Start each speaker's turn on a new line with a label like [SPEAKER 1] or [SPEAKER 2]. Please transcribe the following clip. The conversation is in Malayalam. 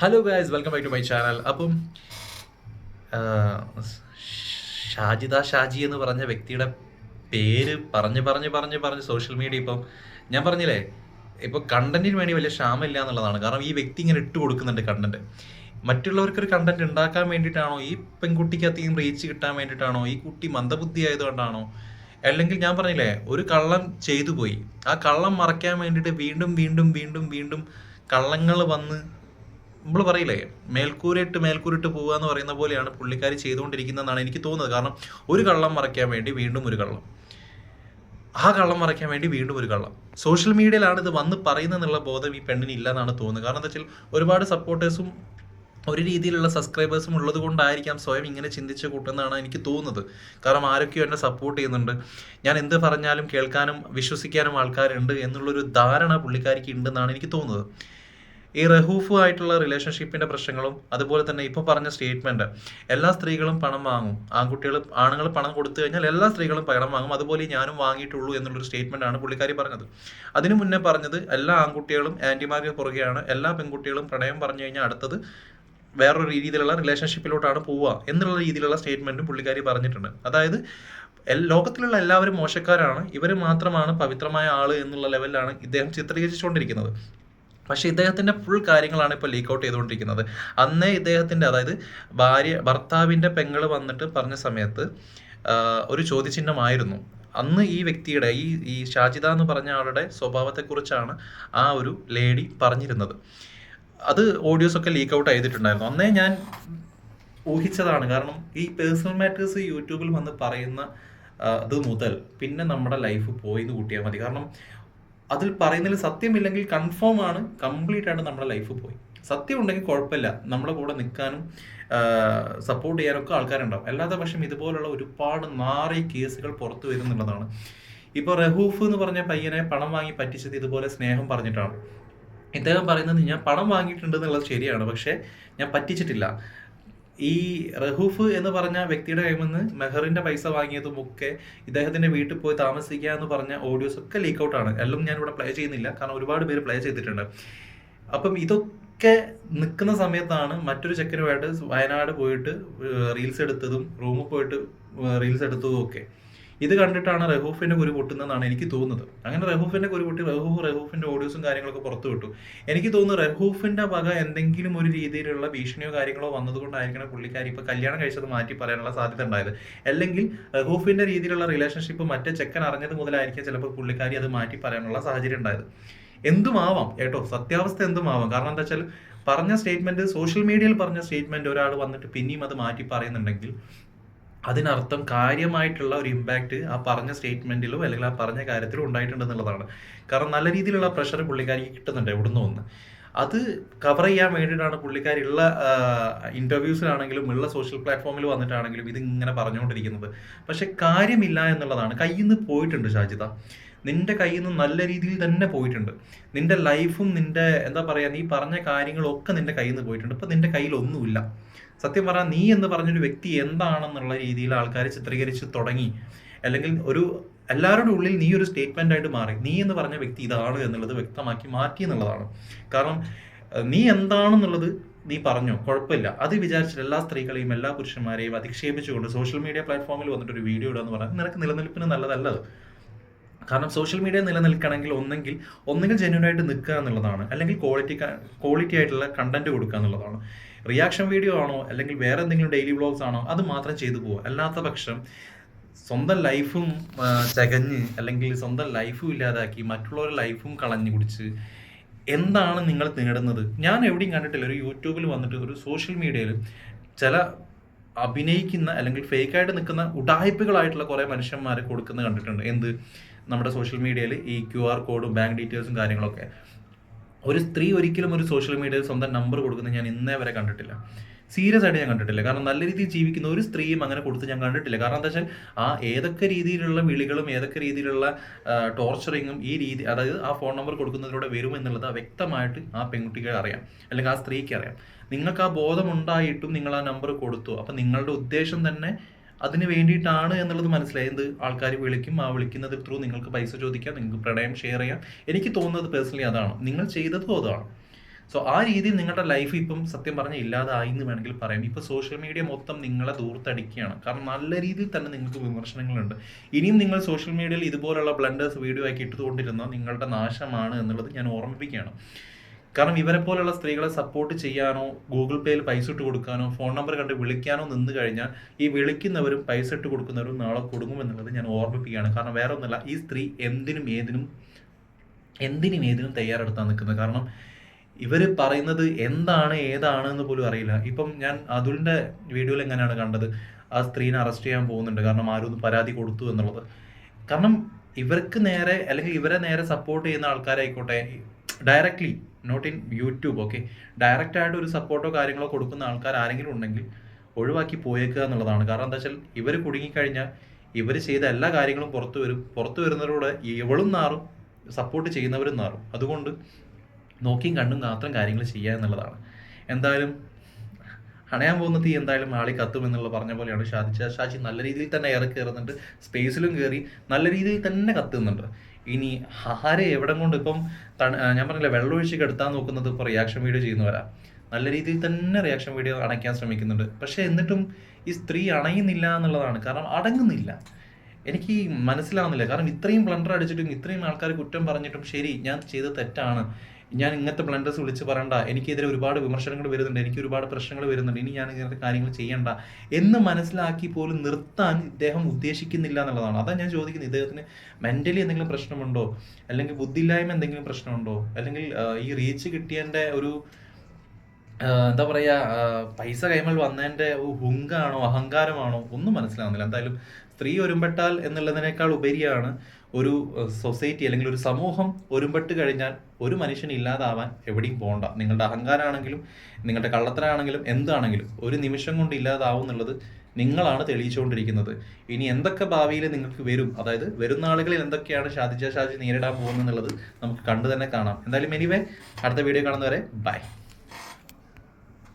[SPEAKER 1] Hello guys welcome back to my channel അപ്പം ഷാജിദ ഷാജി എന്ന് പറഞ്ഞ വ്യക്തിയുടെ പേര് പറഞ്ഞ് പറഞ്ഞ് പറഞ്ഞ് പറഞ്ഞ് സോഷ്യൽ മീഡിയ ഇപ്പം ഞാൻ പറഞ്ഞില്ലേ ഇപ്പോൾ കണ്ടന്റിന് വേണ്ടി വലിയ ക്ഷാമില്ല എന്നുള്ളതാണ്. കാരണം ഈ വ്യക്തി ഇങ്ങനെ ഇട്ട് കൊടുക്കുന്നുണ്ട് കണ്ടന്റ് മറ്റുള്ളവർക്കൊരു കണ്ടന്റ് ഉണ്ടാക്കാൻ വേണ്ടിയിട്ടാണോ ഈ പെൺകുട്ടിക്ക് അധികം റീച്ച് കിട്ടാൻ വേണ്ടിയിട്ടാണോ ഈ കുട്ടി മന്ദബുദ്ധി ആയതുകൊണ്ടാണോ? അല്ലെങ്കിൽ ഞാൻ പറഞ്ഞില്ലേ ഒരു കള്ളം ചെയ്തു പോയി. ആ കള്ളം മറയ്ക്കാൻ വേണ്ടിയിട്ട് വീണ്ടും വീണ്ടും വീണ്ടും വീണ്ടും കള്ളങ്ങൾ വന്ന് നമ്മൾ പറയില്ലേ മേൽക്കൂരിട്ട് മേൽക്കൂരിട്ട് പോവുക എന്ന് പറയുന്ന പോലെയാണ് പുള്ളിക്കാരി ചെയ്തുകൊണ്ടിരിക്കുന്നതെന്നാണ് എനിക്ക് തോന്നുന്നത്. കാരണം ഒരു കള്ളം മറയ്ക്കാൻ വേണ്ടി വീണ്ടും ഒരു കള്ളം. ആ കള്ളം മറയ്ക്കാൻ വേണ്ടി വീണ്ടും ഒരു കള്ളം. സോഷ്യൽ മീഡിയയിലാണ് ഇത് വന്ന് പറയുന്നതെന്നുള്ള ബോധം ഈ പെണ്ണിന് ഇല്ല എന്നാണ് തോന്നുന്നത്. കാരണം എന്താ വെച്ചാൽ ഒരുപാട് സപ്പോർട്ടേഴ്സും ഒരു രീതിയിലുള്ള സബ്സ്ക്രൈബേഴ്സും ഉള്ളത് കൊണ്ടായിരിക്കാം സ്വയം ഇങ്ങനെ ചിന്തിച്ച് കൂട്ടുന്നതാണ് എനിക്ക് തോന്നുന്നത്. കാരണം ആരൊക്കെയോ എന്നെ സപ്പോർട്ട് ചെയ്യുന്നുണ്ട്. ഞാൻ എന്ത് പറഞ്ഞാലും കേൾക്കാനും വിശ്വസിക്കാനും ആൾക്കാരുണ്ട് എന്നുള്ളൊരു ധാരണ പുള്ളിക്കാരിക്ക് ഉണ്ടെന്നാണ് എനിക്ക് തോന്നുന്നത്. ഈ റഹൂഫുമായിട്ടുള്ള റിലേഷൻഷിപ്പിന്റെ പ്രശ്നങ്ങളും അതുപോലെ തന്നെ ഇപ്പൊ പറഞ്ഞ സ്റ്റേറ്റ്മെന്റ് എല്ലാ സ്ത്രീകളും പണം വാങ്ങും. ആൺകുട്ടികൾ ആണുങ്ങൾ പണം കൊടുത്തു കഴിഞ്ഞാൽ എല്ലാ സ്ത്രീകളും പണം വാങ്ങും. അതുപോലെ ഞാനും വാങ്ങിയിട്ടുള്ളൂ എന്നുള്ളൊരു സ്റ്റേറ്റ്മെന്റ് ആണ് പുള്ളിക്കാരി പറഞ്ഞത്. അതിനു മുന്നേ പറഞ്ഞത് എല്ലാ ആൺകുട്ടികളും ആന്റിമാർക്ക് പുറകെയാണ്. എല്ലാ പെൺകുട്ടികളും പ്രണയം പറഞ്ഞു കഴിഞ്ഞാൽ അടുത്തത് വേറൊരു രീതിയിലുള്ള റിലേഷൻഷിപ്പിലോട്ടാണ് പോവുക എന്നുള്ള രീതിയിലുള്ള സ്റ്റേറ്റ്മെന്റും പുള്ളിക്കാരി പറഞ്ഞിട്ടുണ്ട്. അതായത് ലോകത്തിലുള്ള എല്ലാവരും മോശക്കാരാണ്. ഇവർ മാത്രമാണ് പവിത്രമായ ആൾ എന്നുള്ള ലെവലിലാണ് ഇദ്ദേഹം ചിത്രീകരിച്ചുകൊണ്ടിരിക്കുന്നത്. പക്ഷേ ഇദ്ദേഹത്തിന്റെ ഫുൾ കാര്യങ്ങളാണ് ഇപ്പോൾ ലീക്ക് ഔട്ട് ചെയ്തുകൊണ്ടിരിക്കുന്നത്. അന്നേ ഇദ്ദേഹത്തിന്റെ അതായത് ഭാര്യ ഭർത്താവിന്റെ പെങ്ങൾ വന്നിട്ട് പറഞ്ഞ സമയത്ത് ഒരു ചോദ്യചിഹ്നമായിരുന്നു. അന്ന് ഈ വ്യക്തിയുടെ ഈ ഈ ഷാജിദ എന്ന് പറഞ്ഞ ആളുടെ സ്വഭാവത്തെക്കുറിച്ചാണ് ആ ഒരു ലേഡി പറഞ്ഞിരുന്നത്. അത് ഓഡിയോസ് ഒക്കെ ലീക്ക് ഔട്ട് ചെയ്തിട്ടുണ്ടായിരുന്നു. അന്നേ ഞാൻ ഊഹിച്ചതാണ്. കാരണം ഈ പേഴ്സണൽ മാറ്റേഴ്സ് യൂട്യൂബിൽ വന്ന് പറയുന്ന അത് മുതൽ പിന്നെ നമ്മുടെ ലൈഫ് പോയി കൂട്ടിയാൽ മതി. കാരണം അതിൽ പറയുന്നതിൽ സത്യമില്ലെങ്കിൽ കൺഫേം ആണ് കംപ്ലീറ്റ് ആയിട്ട് നമ്മുടെ ലൈഫ് പോയി. സത്യം ഉണ്ടെങ്കിൽ കുഴപ്പമില്ല. നമ്മുടെ കൂടെ നിൽക്കാനും സപ്പോർട്ട് ചെയ്യാനൊക്കെ ആൾക്കാരുണ്ടാവും. അല്ലാത്ത പക്ഷം ഇതുപോലുള്ള ഒരുപാട് നാറി കേസുകൾ പുറത്തു വരുന്നുള്ളതാണ് ഇപ്പോൾ റഹൂഫ് എന്ന് പറഞ്ഞ പയ്യനെ പണം വാങ്ങി പറ്റിച്ചത് ഇതുപോലെ സ്നേഹം പറഞ്ഞിട്ടാണ്. ഇദ്ദേഹം പറയുന്നത് ഞാൻ പണം വാങ്ങിയിട്ടുണ്ട് എന്നുള്ളത് ശരിയാണ് പക്ഷെ ഞാൻ പറ്റിച്ചിട്ടില്ല. ഈ റഹൂഫ് എന്ന് പറഞ്ഞ വ്യക്തിയുടെ കയ്യിൽ നിന്ന് മെഹറിന്റെ പൈസ വാങ്ങിയതും ഒക്കെ ഇദ്ദേഹത്തിന്റെ വീട്ടിൽ പോയി താമസിക്കുക എന്ന് പറഞ്ഞ ഓഡിയോസ് ഒക്കെ ലീക്ക് ഔട്ട് ആണ്. എല്ലാം ഞാൻ ഇവിടെ പ്ലേ ചെയ്യുന്നില്ല. കാരണം ഒരുപാട് പേര് പ്ലേ ചെയ്തിട്ടുണ്ട്. അപ്പം ഇതൊക്കെ നിൽക്കുന്ന സമയത്താണ് മറ്റൊരു ചെക്കനുമായിട്ട് വയനാട് പോയിട്ട് റീൽസ് എടുത്തതും റൂമിൽ പോയിട്ട് റീൽസ് എടുത്തതും ഒക്കെ. ഇത് കണ്ടിട്ടാണ് റഹൂഫിന്റെ കുരു പൊട്ടുന്നതെന്നാണ് എനിക്ക് തോന്നുന്നത്. അങ്ങനെ റഹൂഫിന്റെ കുരു പൊട്ടി റഹൂഫ് റഹൂഫിന്റെ ഓഡിയോസും കാര്യങ്ങളൊക്കെ പുറത്തു വിട്ടു. എനിക്ക് തോന്നുന്നു റഹൂഫിന്റെ വക എന്തെങ്കിലും ഒരു രീതിയിലുള്ള ഭീഷണിയോ കാര്യങ്ങളോ വന്നതുകൊണ്ടായിരിക്കണം പുള്ളിക്കാരി ഇപ്പൊ കല്യാണം കഴിച്ചത് മാറ്റി പറയാനുള്ള സാധ്യത ഉണ്ടായത്. അല്ലെങ്കിൽ റഹൂഫിന്റെ രീതിയിലുള്ള റിലേഷൻഷിപ്പ് മറ്റേ ചെക്കൻ അറിഞ്ഞത് മുതലായിരിക്കും ചിലപ്പോൾ പുള്ളിക്കാരി അത് മാറ്റി പറയാനുള്ള സാഹചര്യം ഉണ്ടായത്. എന്തുമാവാം കേട്ടോ? സത്യാവസ്ഥ എന്തുമാവാം? കാരണം എന്താ വെച്ചാൽ പറഞ്ഞ സ്റ്റേറ്റ്മെന്റ് സോഷ്യൽ മീഡിയയിൽ പറഞ്ഞ സ്റ്റേറ്റ്മെന്റ് ഒരാൾ വന്നിട്ട് പിന്നെയും അത് മാറ്റി പറയുന്നുണ്ടെങ്കിൽ അതിനർത്ഥം കാര്യമായിട്ടുള്ള ഒരു ഇമ്പാക്റ്റ് ആ പറഞ്ഞ സ്റ്റേറ്റ്മെന്റിലോ അല്ലെങ്കിൽ ആ പറഞ്ഞ കാര്യത്തിലോ ഉണ്ടായിട്ടുണ്ടെന്നുള്ളതാണ് കാരണം നല്ല രീതിയിലുള്ള പ്രഷർ പുള്ളിക്കാരിക്ക് കിട്ടുന്നുണ്ട് എവിടുന്ന് വന്ന് അത് കവർ ചെയ്യാൻ വേണ്ടിയിട്ടാണ് പുള്ളിക്കാരുള്ള ഇന്റർവ്യൂസിലാണെങ്കിലും ഉള്ള സോഷ്യൽ പ്ലാറ്റ്ഫോമിൽ വന്നിട്ടാണെങ്കിലും ഇത് ഇങ്ങനെ പറഞ്ഞുകൊണ്ടിരിക്കുന്നത്. പക്ഷെ കാര്യമില്ല എന്നുള്ളതാണ്. കയ്യിൽ നിന്ന് പോയിട്ടുണ്ട് ഷാജിത. നിന്റെ കയ്യിൽ നിന്ന് നല്ല രീതിയിൽ തന്നെ പോയിട്ടുണ്ട്. നിന്റെ ലൈഫും നിന്റെ എന്താ പറയാ നീ പറഞ്ഞ കാര്യങ്ങളൊക്കെ നിന്റെ കയ്യിൽ നിന്ന് പോയിട്ടുണ്ട്. ഇപ്പൊ നിന്റെ കയ്യിൽ ഒന്നുമില്ല സത്യം പറഞ്ഞാൽ നീ എന്ന് പറഞ്ഞൊരു വ്യക്തി എന്താണെന്നുള്ള രീതിയിൽ ആൾക്കാർ ചിത്രീകരിച്ച് തുടങ്ങി. അല്ലെങ്കിൽ ഒരു എല്ലാവരുടെ ഉള്ളിൽ നീ ഒരു സ്റ്റേറ്റ്മെന്റ് ആയിട്ട് മാറി. നീ എന്ന് പറഞ്ഞ വ്യക്തി ഇതാണ് എന്നുള്ളത് വ്യക്തമാക്കി മാറ്റി എന്നുള്ളതാണ്. കാരണം നീ എന്താണെന്നുള്ളത് നീ പറഞ്ഞു? കുഴപ്പമില്ല. അത് വിചാരിച്ചിട്ട് എല്ലാ സ്ത്രീകളെയും എല്ലാ പുരുഷന്മാരെയും അധിക്ഷേപിച്ചുകൊണ്ട് സോഷ്യൽ മീഡിയ പ്ലാറ്റ്ഫോമിൽ വന്നിട്ട് ഒരു വീഡിയോ ഇടുക എന്ന് പറഞ്ഞാൽ നിനക്ക് നിലനിൽപ്പിന് നല്ലതല്ലത്. കാരണം സോഷ്യൽ മീഡിയ നിലനിൽക്കണമെങ്കിൽ ഒന്നെങ്കിൽ ഒന്നെങ്കിൽ ജെന്യൂൻ ആയിട്ട് നിൽക്കുക എന്നുള്ളതാണ്. അല്ലെങ്കിൽ ക്വാളിറ്റി ക്വാളിറ്റി ആയിട്ടുള്ള കണ്ടന്റ് കൊടുക്കുക എന്നുള്ളതാണ്. റിയാക്ഷൻ വീഡിയോ ആണോ? അല്ലെങ്കിൽ വേറെ എന്തെങ്കിലും ഡെയിലി വ്ളോഗ്സ് ആണോ? അത് മാത്രം ചെയ്തു പോകുക അല്ലാത്ത പക്ഷം സ്വന്തം ലൈഫും ചകഞ്ഞ് അല്ലെങ്കിൽ സ്വന്തം ലൈഫും ഇല്ലാതാക്കി മറ്റുള്ളവരുടെ ലൈഫും കളഞ്ഞു കുടിച്ച് എന്താണ് നിങ്ങൾ നേടുന്നത്? ഞാൻ എവിടെയും കണ്ടിട്ടില്ല. ഒരു യൂട്യൂബിൽ വന്നിട്ട് ഒരു സോഷ്യൽ മീഡിയയിൽ ചില അഭിനയിക്കുന്ന അല്ലെങ്കിൽ ഫേക്കായിട്ട് നിൽക്കുന്ന ഉടായ്പകളായിട്ടുള്ള കുറേ മനുഷ്യന്മാരെ കൊടുക്കുന്നത് കണ്ടിട്ടുണ്ട്. എന്ത്? നമ്മുടെ സോഷ്യൽ മീഡിയയിൽ ഈ ക്യു ആർ കോഡും ബാങ്ക് ഡീറ്റെയിൽസും കാര്യങ്ങളൊക്കെ. ഒരു സ്ത്രീ ഒരിക്കലും ഒരു സോഷ്യൽ മീഡിയയിൽ സ്വന്തം നമ്പർ കൊടുക്കുന്നത് ഞാൻ ഇന്നേ വരെ കണ്ടിട്ടില്ല. സീരിയസ് ആയിട്ട് ഞാൻ കണ്ടിട്ടില്ല. കാരണം നല്ല രീതിയിൽ ജീവിക്കുന്ന ഒരു സ്ത്രീയും അങ്ങനെ കൊടുത്ത് ഞാൻ കണ്ടിട്ടില്ല. കാരണം എന്താ വെച്ചാൽ ആ ഏതൊക്കെ രീതിയിലുള്ള വിളികളും ഏതൊക്കെ രീതിയിലുള്ള ടോർച്ചറിങ്ങും ഈ രീതി അതായത് ആ ഫോൺ നമ്പർ കൊടുക്കുന്നതിലൂടെ വരും എന്നുള്ളത് വ്യക്തമായിട്ട് ആ പെൺകുട്ടിക്ക് അറിയാം. അല്ലെങ്കിൽ ആ സ്ത്രീക്ക് അറിയാം. നിങ്ങൾക്ക് ആ ബോധമുണ്ടായിട്ടും നിങ്ങൾ ആ നമ്പർ കൊടുത്തു. അപ്പം നിങ്ങളുടെ ഉദ്ദേശം തന്നെ അതിന് വേണ്ടിയിട്ടാണ് എന്നുള്ളത് മനസ്സിലായി. എന്ത്? ആൾക്കാർ വിളിക്കും ആ വിളിക്കുന്നത് ത്രൂ നിങ്ങൾക്ക് പൈസ ചോദിക്കാം നിങ്ങൾക്ക് പ്രണയം ഷെയർ ചെയ്യാം. എനിക്ക് തോന്നുന്നത് പേഴ്സണലി അതാണ്. നിങ്ങൾ ചെയ്തതും അതാണ്. സോ ആ രീതിയിൽ നിങ്ങളുടെ ലൈഫ് ഇപ്പം സത്യം പറഞ്ഞാൽ ഇല്ലാതായി എന്ന് വേണമെങ്കിൽ പറയാം. ഇപ്പോൾ സോഷ്യൽ മീഡിയ മൊത്തം നിങ്ങളെ ദൂർത്തടിക്കുകയാണ്. കാരണം നല്ല രീതിയിൽ തന്നെ നിങ്ങൾക്ക് വിമർശനങ്ങളുണ്ട്. ഇനിയും നിങ്ങൾ സോഷ്യൽ മീഡിയയിൽ ഇതുപോലുള്ള ബ്ലണ്ടേഴ്സ് വീഡിയോ ആക്കി ഇട്ടുകൊണ്ടിരുന്നാൽ നിങ്ങളുടെ നാശമാണ് എന്നുള്ളത് ഞാൻ ഓർമ്മിപ്പിക്കുകയാണ്. കാരണം ഇവരെ പോലെയുള്ള സ്ത്രീകളെ സപ്പോർട്ട് ചെയ്യാനോ ഗൂഗിൾ പേയിൽ പൈസ ഇട്ട് കൊടുക്കാനോ ഫോൺ നമ്പർ കണ്ട് വിളിക്കാനോ നിന്ന് കഴിഞ്ഞാൽ ഈ വിളിക്കുന്നവരും പൈസ ഇട്ട് കൊടുക്കുന്നവരും നാളെ കൊടുങ്ങുമെന്നുള്ളത് ഞാൻ ഓർമ്മിപ്പിക്കുകയാണ്. കാരണം വേറെ ഒന്നുമല്ല ഈ സ്ത്രീ എന്തിനും ഏതിനും എന്തിനും ഏതിനും തയ്യാറെടുത്താൻ നിൽക്കുന്നത്. കാരണം ഇവർ പറയുന്നത് എന്താണ് ഏതാണ് എന്ന് പോലും അറിയില്ല. ഇപ്പം ഞാൻ അതുലിന്റെ വീഡിയോയിൽ എങ്ങനെയാണ് കണ്ടത്? ആ സ്ത്രീനെ അറസ്റ്റ് ചെയ്യാൻ പോകുന്നുണ്ട്. കാരണം ആരും പരാതി കൊടുത്തു എന്നുള്ളത്. കാരണം ഇവർക്ക് നേരെ അല്ലെങ്കിൽ ഇവരെ നേരെ സപ്പോർട്ട് ചെയ്യുന്ന ആൾക്കാരായിക്കോട്ടെ directly not in YouTube okay direct ആയിട്ട് ഒരു സപ്പോർട്ടോ കാര്യങ്ങളോ കൊടുക്കുന്ന ആൾക്കാർ ആരെങ്കിലും ഉണ്ടെങ്കിൽ ഒഴിവാക്കി പോയേക്കുക എന്നുള്ളതാണ്. കാരണം എന്താ വെച്ചാൽ ഇവർ കുടുങ്ങിക്കഴിഞ്ഞാൽ ഇവർ ചെയ്ത എല്ലാ കാര്യങ്ങളും പുറത്തു വരും. പുറത്തു വരുന്നതിലൂടെ ഇവളും നാറും സപ്പോർട്ട് ചെയ്യുന്നവരും നാറും. അതുകൊണ്ട് നോക്കിയും കണ്ടും മാത്രം കാര്യങ്ങൾ ചെയ്യുക എന്നുള്ളതാണ്. എന്തായാലും അണയാൻ പോകുന്ന തീ എന്തായാലും ആളി കത്തും എന്നുള്ള പറഞ്ഞ പോലെയാണ് ഷാജി. ഷാജി നല്ല രീതിയിൽ തന്നെ ഇറക്കി കയറുന്നുണ്ട് സ്പേസിലും കയറി നല്ല രീതിയിൽ തന്നെ കത്തുന്നുണ്ട്. ഇനി ആരെ എവിടെ കൊണ്ട് ഇപ്പം ഞാൻ പറഞ്ഞില്ല വെള്ളം ഒഴിച്ച് കെടുത്താൻ നോക്കുന്നത് ഇപ്പോൾ റിയാക്ഷൻ വീഡിയോ ചെയ്യുന്നവരാ. നല്ല രീതിയിൽ തന്നെ റിയാക്ഷൻ വീഡിയോ അണയ്ക്കാൻ ശ്രമിക്കുന്നുണ്ട്. പക്ഷെ എന്നിട്ടും ഈ സ്ത്രീ അണയുന്നില്ല എന്നുള്ളതാണ്. കാരണം അടങ്ങുന്നില്ല. എനിക്ക് മനസ്സിലാവുന്നില്ല. കാരണം ഇത്രയും ബ്ലണ്ടർ അടിച്ചിട്ടും ഇത്രയും ആൾക്കാർ കുറ്റം പറഞ്ഞിട്ടും ശരി ഞാൻ ചെയ്ത തെറ്റാണ്. ഞാൻ ഇങ്ങനത്തെ ബ്ലണ്ടേഴ്സ് വിളിച്ച് പറയണ്ട. എനിക്കെതിരെ ഒരുപാട് വിമർശനങ്ങൾ വരുന്നുണ്ട്. എനിക്ക് ഒരുപാട് പ്രശ്നങ്ങൾ വരുന്നുണ്ട്. ഇനി ഞാൻ ഇങ്ങനത്തെ കാര്യങ്ങൾ ചെയ്യണ്ട. എന്ന് മനസ്സിലാക്കി പോലും നിർത്താൻ ഇദ്ദേഹം ഉദ്ദേശിക്കുന്നില്ല എന്നുള്ളതാണ്. അതാ ഞാൻ ചോദിക്കുന്നത്. ഇദ്ദേഹത്തിന് മെന്റലി എന്തെങ്കിലും പ്രശ്നമുണ്ടോ? അല്ലെങ്കിൽ ബുദ്ധിയില്ലായ്മ എന്തെങ്കിലും പ്രശ്നമുണ്ടോ? അല്ലെങ്കിൽ ഈ റീച്ച് കിട്ടിയതിന്റെ ഒരു എന്താ പറയാ പൈസ കൈമൽ വന്നതിന്റെ ഹുങ്കാണോ അഹങ്കാരമാണോ ഒന്നും മനസ്സിലാവുന്നില്ല. എന്തായാലും സ്ത്രീ ഒരുമ്പെട്ടാൽ എന്നുള്ളതിനേക്കാൾ ഉപരിയാണ് ഒരു സൊസൈറ്റി അല്ലെങ്കിൽ ഒരു സമൂഹം ഒരുമ്പെട്ട് കഴിഞ്ഞാൽ ഒരു മനുഷ്യൻ ഇല്ലാതാവാൻ എവിടെയും പോകണ്ട നിങ്ങളുടെ അഹങ്കാരമാണെങ്കിലും നിങ്ങളുടെ കള്ളത്തരാണെങ്കിലും എന്താണെങ്കിലും ഒരു നിമിഷം കൊണ്ട് ഇല്ലാതാവും എന്നുള്ളത് നിങ്ങളാണ് തെളിയിച്ചുകൊണ്ടിരിക്കുന്നത്. ഇനി എന്തൊക്കെ ഭാവിയിൽ നിങ്ങൾക്ക് വരും? അതായത് വരുന്ന ആളുകളിൽ എന്തൊക്കെയാണ് ഷാദിജ ഷാജി നേരിടാൻ പോകുന്നത് എന്നുള്ളത് നമുക്ക് കണ്ടു തന്നെ കാണാം. എന്തായാലും എനിവേ അടുത്ത വീഡിയോ കാണുന്നവരെ ബൈ